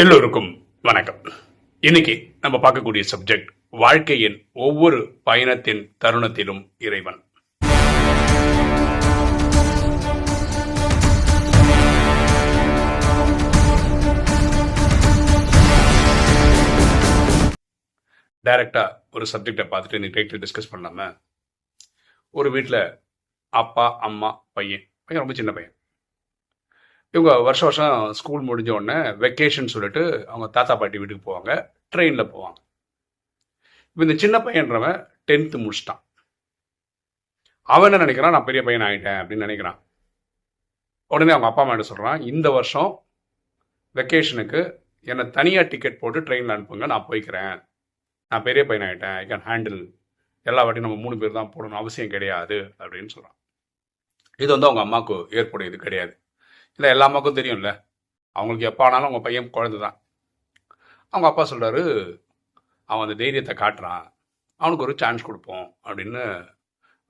எல்லோருக்கும் வணக்கம். இன்னைக்கு நம்ம பார்க்கக்கூடிய சப்ஜெக்ட் வாழ்க்கையின் ஒவ்வொரு பயணத்தின் தருணத்திலும் இறைவன். டைரக்டா ஒரு சப்ஜெக்டை பார்த்துட்டு இன்னைக்கு டைட்டில் டிஸ்கஸ் பண்ணாம ஒரு வீட்டில் அப்பா அம்மா பையன் பையன் ரொம்ப சின்ன பையன். இவங்க வருஷம் வருஷம் ஸ்கூல் முடிஞ்ச உடனே வெக்கேஷன் சொல்லிட்டு அவங்க தாத்தா பாட்டி வீட்டுக்கு போவாங்க. ட்ரெயினில் போவாங்க. இப்போ இந்த சின்ன பையன்றவன் டென்த்து முடிச்சிட்டான். அவன் என்ன நினைக்கிறான்? நான் பெரிய பையன் ஆகிட்டேன் அப்படின்னு நினைக்கிறான். உடனே அவங்க அப்பா அம்மா என்ன சொல்கிறான் இந்த வருஷம் வெக்கேஷனுக்கு என்னை தனியாக டிக்கெட் போட்டு ட்ரெயினில் அனுப்புங்க. நான் போய்க்கிறேன். நான் பெரிய பையன் ஆகிட்டேன் ஐ கேன் ஹேண்டில் எல்லா வாட்டியும் நம்ம மூணு பேர் தான் போடணும். அவசியம் கிடையாது அப்படின்னு சொல்கிறான் இது வந்து அவங்க அம்மாவுக்கு ஏற்புடையது கிடையாது. இல்லை எல்லா அம்மாவுக்கும் தெரியும்ல. அவங்களுக்கு எப்போ ஆனாலும் அவங்க பையன் குழந்தை தான் அவங்க அப்பா சொல்கிறாரு அவன் அந்த தைரியத்தை காட்டுறான். அவனுக்கு ஒரு சான்ஸ் கொடுப்போம் அப்படின்னு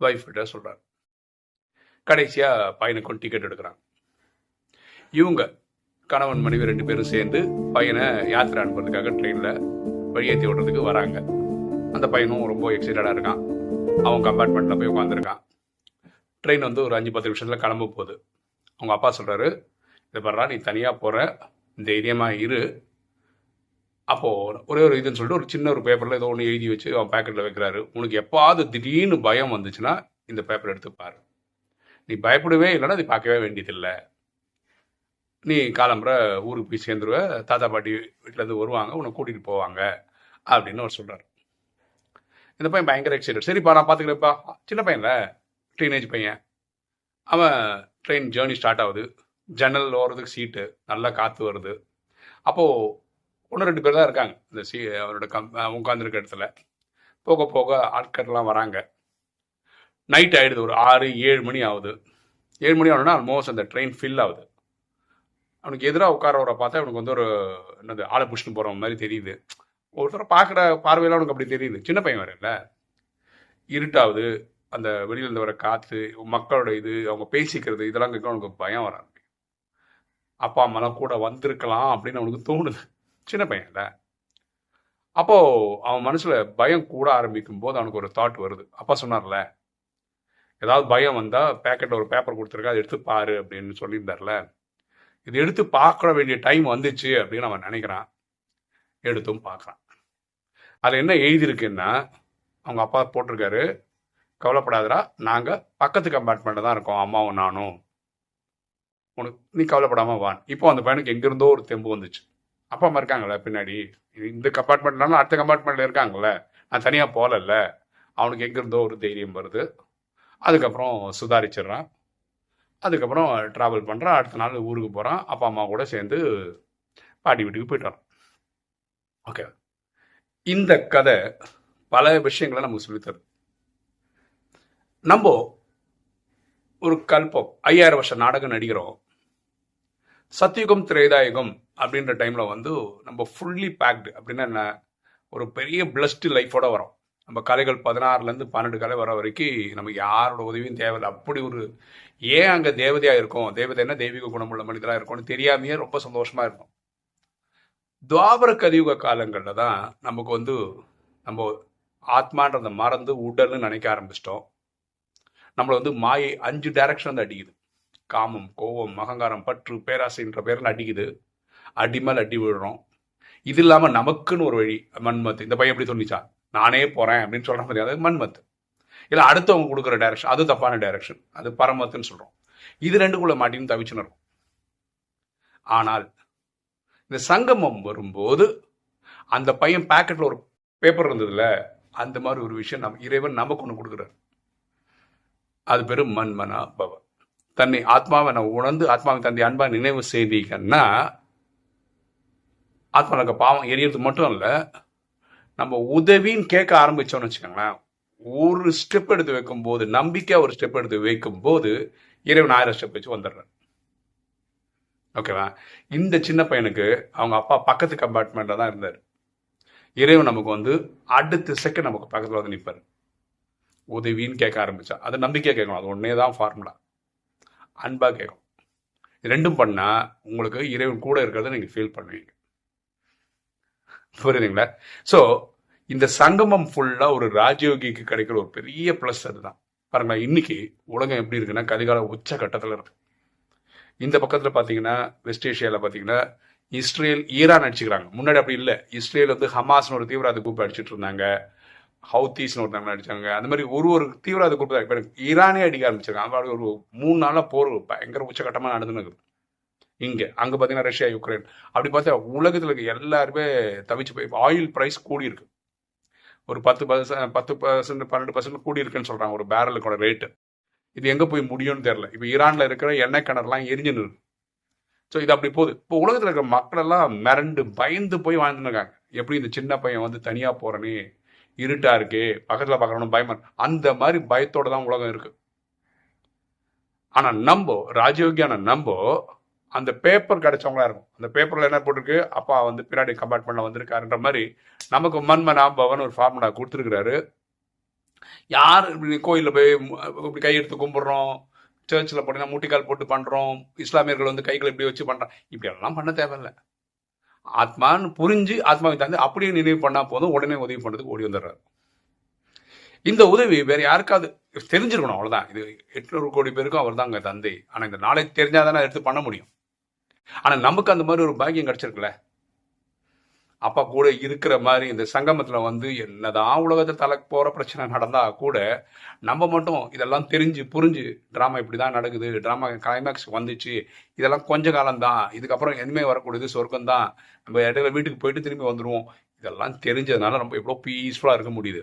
ஒய்ஃப் கிட்ட சொல்கிறார் கடைசியாக பையனுக்கும் டிக்கெட் எடுக்கிறான். இவங்க கணவன் மனைவி ரெண்டு பேரும் சேர்ந்து பையனை யாத்திரை அனுப்புறதுக்காக ட்ரெயினில் வழியேற்றி விடுறதுக்கு வராங்க. அந்த பையனும் ரொம்ப எக்ஸைட்டடாக இருக்கான். அவன் கம்பார்ட்மெண்ட்டில் போய் உட்காந்துருக்கான் ட்ரெயின் வந்து ஒரு அஞ்சு பத்து நிமிஷத்தில் கிளம்ப போகுது. அவங்க அப்பா சொல்கிறாரு இதை பண்ணுறா நீ தனியாக போகிற தைரியமாக இரு. அப்போது ஒரே ஒரு இதுன்னு சொல்லிட்டு ஒரு சின்ன ஒரு பேப்பரில் ஏதோ ஒன்று எழுதி வச்சு அவன் பேக்கெட்டில் வைக்கிறாரு. உனக்கு எப்பாவது திடீர்னு பயம் வந்துச்சுன்னா இந்த பேப்பர் எடுத்து பாரு. நீ பயப்படவே இல்லைன்னா நீ பார்க்கவே வேண்டியதில்லை. நீ காலம்புற ஊருக்கு போய் சேர்ந்துருவ தாத்தா பாட்டி வீட்டிலேருந்து வருவாங்க உன்னை கூட்டிகிட்டு போவாங்க அப்படின்னு அவர் சொல்கிறார் இந்த பையன் பயங்கர எக்ஸைட்டட் சரிப்பா நான் பார்த்துக்கிறேன்ப்பா சின்ன பையன்ல? டீனேஜ் பையன். அவன் ட்ரெயின் ஜேர்னி ஸ்டார்ட் ஆகுது. ஜன்னல் ஓரத்துக்கு சீட்டு நல்லா காற்று வருது. அப்போது ஒன்று ரெண்டு பேர் தான் இருக்காங்க. இந்த சீ அவரோட கம் உட்காந்துருக்க இடத்துல. போக போக ஆட்கள்லாம் வராங்க. நைட் ஆகிடுது ஒரு ஆறு ஏழு மணி ஆகுது. ஏழு மணி ஆகணும்னா ஆல்மோஸ்ட் அந்த ட்ரெயின் ஃபில் ஆகுது. அவனுக்கு எதிராக உட்காரவரை பார்த்தா அவனுக்கு வந்து ஒரு என்னது ஆளை புஷ்னு போகிற மாதிரி தெரியுது. ஒருத்தர் பார்க்குற பார்வையில் அவனுக்கு அப்படி தெரியுது. சின்ன பையன் வேற இல்லை. இருட்டாகுது. அந்த வெளியிலேருந்து வர காற்று மக்களோட இது அவங்க பேசிக்கிறது இதெல்லாம் கேட்க அவனுக்கு பயம் வர அப்பா அம்மாலாம் கூட வந்திருக்கலாம் அப்படின்னு அவனுக்கு தோணுது. சின்ன பையன்ல அப்போது அவன் மனசில் பயம் கூட ஆரம்பிக்கும் போது அவனுக்கு ஒரு தாட் வருது. அப்பா சொன்னார்ல ஏதாவது பயம் வந்தால் பேக்கெட்டில் ஒரு பேப்பர் கொடுத்துருக்கா அதை எடுத்து பாரு அப்படின்னு சொல்லியிருந்தார்ல. இது எடுத்து பார்க்க வேண்டிய டைம் வந்துச்சு அப்படின்னு அவன் நினைக்கிறான். எடுத்தும் பார்க்குறான். அதில் என்ன எழுதியிருக்குன்னா அவங்க அப்பா போட்டிருக்காரு கவலைப்படாதடா. நாங்கள் பக்கத்து கம்பார்ட்மெண்ட்டில் தான் இருக்கோம். அம்மாவும் நானும். உனக்கு நீ கவலைப்படாமல் வான் இப்போ அந்த பையனுக்கு எங்கேருந்தோ ஒரு தெம்பு வந்துச்சு. அப்பா அம்மா இருக்காங்களே பின்னாடி. இந்த கம்பார்ட்மெண்ட்னாலும் அடுத்த கம்பார்ட்மெண்ட்டில் இருக்காங்கல்ல. நான் தனியாக போகலல்ல. அவனுக்கு எங்கேருந்தோ ஒரு தைரியம் வருது. அதுக்கப்புறம் சுதாரிச்சிடுறான். அதுக்கப்புறம் ட்ராவல் பண்ணுறான் அடுத்த நாள் ஊருக்கு போகிறான் அப்பா அம்மா கூட சேர்ந்து பாட்டி வீட்டுக்கு போயிட்டு வரான். ஓகே இந்த கதை பல விஷயங்களை நமக்கு சொல்லித்தருது நம்ம ஒரு கல்பம் ஐயாயிரம் வருஷம் நாடகம் நடிக்கிறோம் சத்தியுகம் திரேதாயுகம் அப்படின்ற டைமில் வந்து நம்ம ஃபுல்லி பேக்டு அப்படின்னா என்ன? ஒரு பெரிய பிளஸ்டு லைஃபோட வரோம். நம்ம கலைகள் பதினாறுலேருந்து பன்னெண்டு கலை வர வரைக்கும் நமக்கு யாரோட உதவியும் தேவையில்லை. அப்படி ஒரு ஏன் அங்கே தேவதையாக இருக்கும்? தேவதைன்னா தெய்வீக குணமுள்ள மனிதராக இருக்கும்னு தெரியாமையே ரொம்ப சந்தோஷமாக இருக்கும் துவாபர கலியுக காலங்களில் தான் நமக்கு வந்து நம்ம ஆத்மான்றதை மறந்து உடல்னு நினைக்க ஆரம்பிச்சிட்டோம். நம்மளை வந்து மாயை அஞ்சு டைரக்ஷன் வந்து அடிக்குது. காமம் கோபம் அகங்காரம் பற்று பேராசைன்ற பேரில் அடிக்குது. அடி மேல் அடி விடுறோம். இது இல்லாமல் நமக்குன்னு ஒரு வழி மண்மத்து இந்த பையன் எப்படி சொல்லிச்சா? நானே போகிறேன் அப்படின்னு சொல்கிற மாதிரி அது மண்மத்து இல்லை அடுத்தவங்க கொடுக்குற டைரக்ஷன் அது தப்பான டைரக்ஷன் அது பரமத்துன்னு சொல்கிறோம் இது ரெண்டுக்குள்ள மாட்டின்னு தவிச்சுன்னு இருக்கும் ஆனால் இந்த சங்கமம் வரும்போது அந்த பையன் பேக்கெட்டில் ஒரு பேப்பர் இருந்ததுல அந்த மாதிரி ஒரு விஷயம் நம்ம இறைவன் நமக்கு ஒன்று கொடுக்குறாரு. அது பெரும் மன்மனா பவ. தன்னை ஆத்மாவை நான் உணர்ந்து ஆத்மாவை தந்தை அன்பா நினைவு செய்தீங்கன்னா ஆத்மாவுக்கு பாவம் எரியறது மட்டும் இல்லை நம்ம உதவின்னு கேட்க ஆரம்பிச்சோம்னு வச்சுக்கோங்களேன் ஒரு ஸ்டெப் எடுத்து வைக்கும்போது நம்பிக்கை ஒரு ஸ்டெப் எடுத்து வைக்கும்போது இறைவன் ஆயிரம் ஸ்டெப் வச்சு வந்துடுறேன் ஓகேவா இந்த சின்ன பையனுக்கு அவங்க அப்பா பக்கத்து கம்பார்ட்மெண்ட்டில் தான் இருந்தார். இறைவன் நமக்கு வந்து அடுத்த செகண்ட் நமக்கு பக்கத்தில் வந்து நிற்பார் உதவின்னு கேட்க ஆரம்பித்தா அது நம்பிக்கையாக கேட்கணும். அது ஒன்றே தான் ஃபார்முலா அன்பாக கேட்கும் இது ரெண்டும் பண்ணால் உங்களுக்கு இறைவன் கூட இருக்கிறத நீங்கள் ஃபீல் பண்ணுவீங்க. புரியுதுங்களா? ஸோ இந்த சங்கமம் ஃபுல்லாக ஒரு ராஜயோகிக்கு கிடைக்கிற ஒரு பெரிய ப்ளஸ் அதுதான். பாருங்களேன் இன்னைக்கு உலகம் எப்படி இருக்குன்னா கதிகால உச்ச கட்டத்தில் இருக்கு. இந்த பக்கத்தில் பார்த்தீங்கன்னா வெஸ்ட் ஏஷியாவில் பார்த்தீங்கன்னா இஸ்ரேல் ஈரான் அடிச்சுக்கிறாங்க. முன்னாடி அப்படி இல்லை. இஸ்ரேல் வந்து ஹமாஸ்னு ஒரு தீவிரவாத குரூப் அடிச்சிட்டு இருந்தாங்க. ஹவுத்தீஸ்னு ஒருத்தவங்க அடிச்சாங்க. அந்த மாதிரி ஒரு ஒரு தீவிரவாத குரூப் இப்போ ஈரானே அடிக்க ஆரம்பிச்சிருக்காங்க. அப்படி ஒரு மூணு நாளாக போர் பயங்கர உச்சகட்டமாக நடந்துன்னு இங்கே அங்கே பார்த்தீங்கன்னா ரஷ்யா யுக்ரைன். அப்படி பார்த்தா உலகத்தில் இருக்க எல்லாருமே தவிச்சு போய் ஆயில் ப்ரைஸ் கூடியிருக்கு. ஒரு பத்து பர்சன்ட் பத்து பர்சன்ட் பன்னெண்டு பர்சன்ட் கூடி இருக்குன்னு சொல்கிறாங்க ஒரு பேரலுக்கோட ரேட்டு இது எங்கே போய் முடியும்னு தெரில இப்போ ஈரானில் இருக்கிற எண்ணெய் கிணறுலாம் எரிஞ்சுன்னு இருக்கு. ஸோ இது அப்படி போகுது. இப்போ உலகத்தில் இருக்கிற மக்கள் எல்லாம் மிரண்டு பயந்து போய் வாழ்ந்துன்னு இருக்காங்க. எப்படி இந்த சின்ன பையன் வந்து தனியாக போகிறனே இருட்டா இருக்கே பக்கத்தில் பார்க்கறவனும் பயமா அந்த மாதிரி பயத்தோட தான் உலகம் இருக்கு. ஆனால் நம்போ ராஜயோகியான நம்போ அந்த பேப்பர் கிடைச்சவங்களா இருக்கும். அந்த பேப்பர்ல என்ன போட்டிருக்கு? அப்பா வந்து பின்னாடி கம்பார்ட்மெண்ட்டில் வந்திருக்காருன்ற மாதிரி நமக்கு மன்மனா நாம்பவன் ஒரு ஃபார்முலா கொடுத்துருக்கிறாரு. யார் இப்படி கோயிலில் போய் இப்படி கையெடுத்து கும்பிட்றோம்? சர்ச்சில் போனீங்கன்னா முட்டிக்கால் போட்டு பண்ணுறோம் இஸ்லாமியர்கள் வந்து கைகளை இப்படி வச்சு பண்றோம் இப்படி எல்லாம் பண்ண தேவையில்லை. ஆத்மான்னு புரிஞ்சு ஆத்மாவை தந்து அப்படியே நினைவு பண்ணால் போதும் உடனே உதவி பண்ணுறதுக்கு ஓடி வந்துடுறாரு. இந்த உதவி வேறு யாருக்காவது தெரிஞ்சிருக்கணும் அவ்வளோதான் இது எட்நூறு கோடி பேருக்கும் அவர் தான் அங்க தந்தை. ஆனால் இந்த நாளைக்கு தெரிஞ்சாதானே எடுத்து பண்ண முடியும். ஆனால் நமக்கு அந்த மாதிரி ஒரு பாக்கியம் கிடச்சிருக்குல்ல? அப்போ கூட இருக்கிற மாதிரி இந்த சங்கமத்துல வந்து என்னதான் உலகத்தை தலை போற பிரச்சனை நடந்தா கூட நம்ம மட்டும் இதெல்லாம் தெரிஞ்சு புரிஞ்சு டிராமா இப்படிதான் நடக்குது டிராமா கிளைமேக்ஸ் வந்துச்சு இதெல்லாம் கொஞ்ச காலம் தான் இதுக்கப்புறம் இனிமே வரக்கூடியது சொர்க்கம் தான் நம்ம இடையில வீட்டுக்கு போயிட்டு திரும்பி வந்துருவோம். இதெல்லாம் தெரிஞ்சதுனால நம்ம எவ்வளோ பீஸ்ஃபுல்லா இருக்க முடியுது.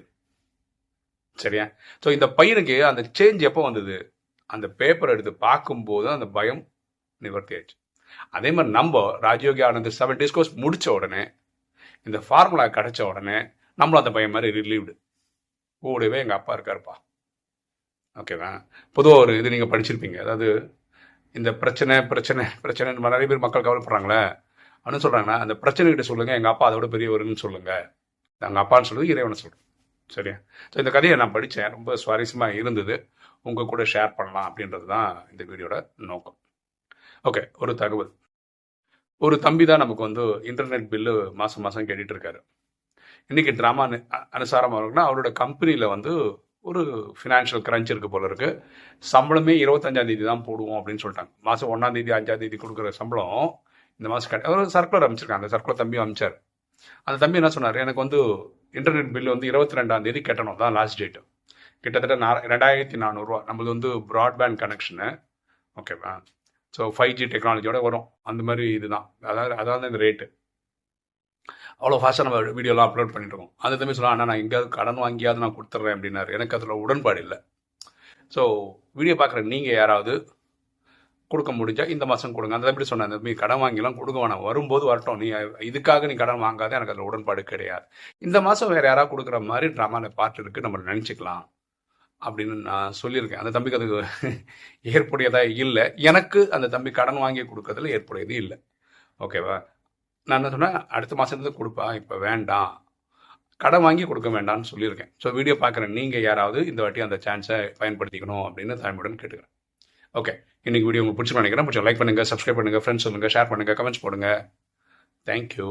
சரியா? ஸோ இந்த பையனுக்கு அந்த சேஞ்ச் எப்போ வந்தது? அந்த பேப்பர் எடுத்து பார்க்கும்போது அந்த பயம் நிவர்த்தி ஆயிடுச்சு அதே மாதிரி நம்ம Rajayogi Anand seven days course முடிச்ச உடனே இந்த ஃபார்முலா கிடைச்ச உடனே நம்மளும் அந்த பையன் மாதிரி ரிலீவ்டு கூடவே எங்கள் அப்பா இருக்காருப்பா. ஓகேவா பொதுவாக ஒரு இது நீங்கள் படிச்சிருப்பீங்க. அதாவது இந்த பிரச்சனை பிரச்சனை பிரச்சனை நிறைய பேர் மக்கள் கவலைப்படுறாங்களே. அப்படின்னு சொல்கிறாங்கன்னா அந்த பிரச்சனைகிட்ட சொல்லுங்கள் எங்கள் அப்பா அதோட பெரியவருன்னு சொல்லுங்கள் எங்கள் அப்பான்னு சொல்லுது இறைவனை சொல்கிறேன் சரியா? ஸோ இந்த கதையை நான் படித்தேன் ரொம்ப சுவாரஸ்யமாக இருந்தது. உங்கள் கூட ஷேர் பண்ணலாம் அப்படின்றது தான் இந்த வீடியோட நோக்கம். ஓகே ஒரு தகவல். ஒரு தம்பி தான் நமக்கு வந்து இன்டர்நெட் பில்லு மாதம் மாதம் கேட்டுட்டு இருக்காரு. இன்னைக்கு ட்ராமா அனுசாரமாக இருக்குன்னா அவரோட கம்பெனியில் வந்து ஒரு ஃபினான்ஷியல் கிரன்ச் இருக்கு போல இருக்கு. சம்பளமே இருபத்தஞ்சாம் தேதி தான் போடுவோம் அப்படின்னு சொல்லிட்டாங்க. மாதம் ஒன்றாம் தேதி அஞ்சாம் தேதி கொடுக்குற சம்பளம் இந்த மாதம் கட் அவர் சர்க்குலர் அமைச்சிருக்காங்க அந்த சர்க்குலர் தம்பி அமைச்சார். அந்த தம்பி என்ன சொன்னார்? எனக்கு வந்து இன்டர்நெட் பில் வந்து இருபத்தி ரெண்டாம் தேதி கட்டணும். தான் லாஸ்ட் டேட்டு கிட்டத்தட்ட நான் ரெண்டாயிரத்தி நானூறுரூவா நம்மளது வந்து ப்ராட்பேண்ட் கனெக்ஷனு ஓகேவா ஸோ ஃபைவ் ஜி டெக்னாலஜியோட வரும். அந்த மாதிரி இதுதான். அதாவது அதாவது இந்த ரேட்டு அவ்வளோ ஃபாஸ்ட்டாக நம்ம வீடியோலாம் அப்லோட் பண்ணிட்டு இருக்கோம். அந்த தம்பி சொல்லலாம் ஆனால் நான் எங்கேயாவது கடன் வாங்கியாவது நான் கொடுத்துட்றேன் அப்படின்னாரு. எனக்கு அதில் உடன்பாடு இல்லை. ஸோ வீடியோ பார்க்குற நீங்கள் யாராவது கொடுக்க முடிஞ்சா இந்த மாதம் கொடுங்க. அந்த தம்பி சொன்னேன் அந்த தம்பி கடன் வாங்கிலாம் கொடுக்க வேணாம். வரும்போது வரட்டும். நீ இதுக்காக நீ கடன் வாங்காத. எனக்கு அதில் உடன்பாடு கிடையாது. இந்த மாதம் வேறு யாராவது கொடுக்குற மாதிரி ட்ராமாவில் பாட்டு இருக்குது நம்ம நினச்சிக்கலாம். அப்படின்னு நான் சொல்லியிருக்கேன். அந்த தம்பிக்கு அது ஏற்புடையதாக இல்லை. எனக்கு அந்த தம்பி கடன் வாங்கி கொடுக்கறதுல ஏற்புடையது இல்லை. ஓகேவா? நான் என்ன சொன்னேன்? அடுத்த மாதத்துலேருந்து கொடுப்பா இப்போ வேண்டாம். கடன் வாங்கி கொடுக்க வேண்டாம்னு சொல்லியிருக்கேன். ஸோ வீடியோ பார்க்குறேன். நீங்கள் யாராவது இந்த வாட்டி அந்த சான்ஸை பயன்படுத்திக்கணும் அப்படின்னு தாய்மையுடன் கேட்டுக்கிறேன். ஓகே இன்னைக்கு வீடியோ உங்களுக்கு பிடிச்சி நினைக்கிறேன். பிடிச்ச லைக் பண்ணுங்கள் சப்ஸ்கிரைப் பண்ணுங்கள் ஃப்ரெண்ட்ஸ் சொல்லுங்கள் ஷேர் பண்ணுங்கள் கமெண்ட்ஸ் போடுங்க. தேங்க்யூ